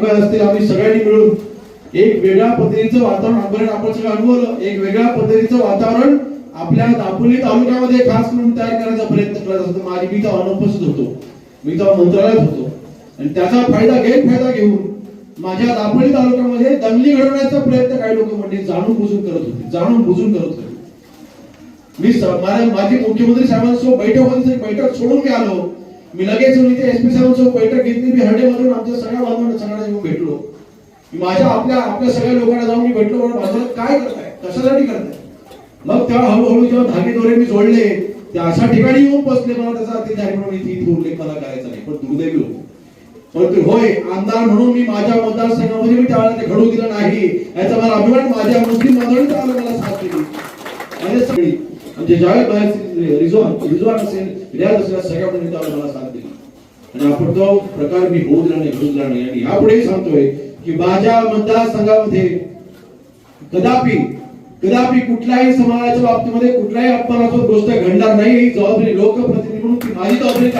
काय असतील आम्ही सगळ्यांनी मिळून एक वेगळ्या पद्धतीचं वातावरण आंदोलन आपण सगळं अनुभवलं एक वेगळ्या पद्धतीचं वातावरण आपल्या दापोली तालुक्यामध्ये खास करून तयार करण्याचा प्रयत्न करत असतो. माझी मी तेव्हा अनुपस्थित होतो. मी तेव्हा मंत्रालयात होतो. आणि त्याचा फायदा गैरफायदा घेऊन माझ्या दापोली तालुक्यामध्ये दंगली घडवण्याचा प्रयत्न काही लोक म्हणजे जाणून बुजून करत होते. जाणून बुजून करत होते. मी माझी मुख्यमंत्री साहेबांसोबत बैठक होती बैठक सोडून मी आलो. मी लगेच एसपी साहेबांसोबत बैठक घेतली. मी हर्डेमधून आमच्या सगळ्या भेटलो. मी माझ्या आपल्या आपल्या सगळ्या लोकांना जाऊन मी भेटलो म्हणून बांधवांना काय करताय? कशासाठी करताय? मग तेव्हा हळूहळू जेव्हा धागे दोरे मी जोडले ते अशा ठिकाणी येऊन बसले मला त्याचा अति झाले म्हणून इथे इथे उल्लेख मला करायचा नाही. पण दुर्दैवी होतो. परंतु होय आमदार म्हणून मी माझ्या मतदारसंघामध्ये मी त्यावेळेला ते घडू दिलं नाही. याचा मला अभिमान माझ्या मुस्लिम बांधवांनी त्यावेळेला मला साथ दिली. आणि सगळी म्हणजे ज्यावेळेस बाहेर रिझॉन रिझॉन असेल रियाज असेल सगळ्या मुलींनी त्यावेळेला मला साथ दिली. आणि आपण तो प्रकार मी होऊ दिला नाही घडू नाही आणि यापुढेही सांगतोय की माझ्या मतदारसंघामध्ये कदापि कदापि कुठल्याही समाजाच्या बाबतीमध्ये कुठल्याही अपमानास्पद गोष्ट घडणार नाही. ही जबाबदारी लोकप्रतिनिधी म्हणून ती माझी जबाबदारी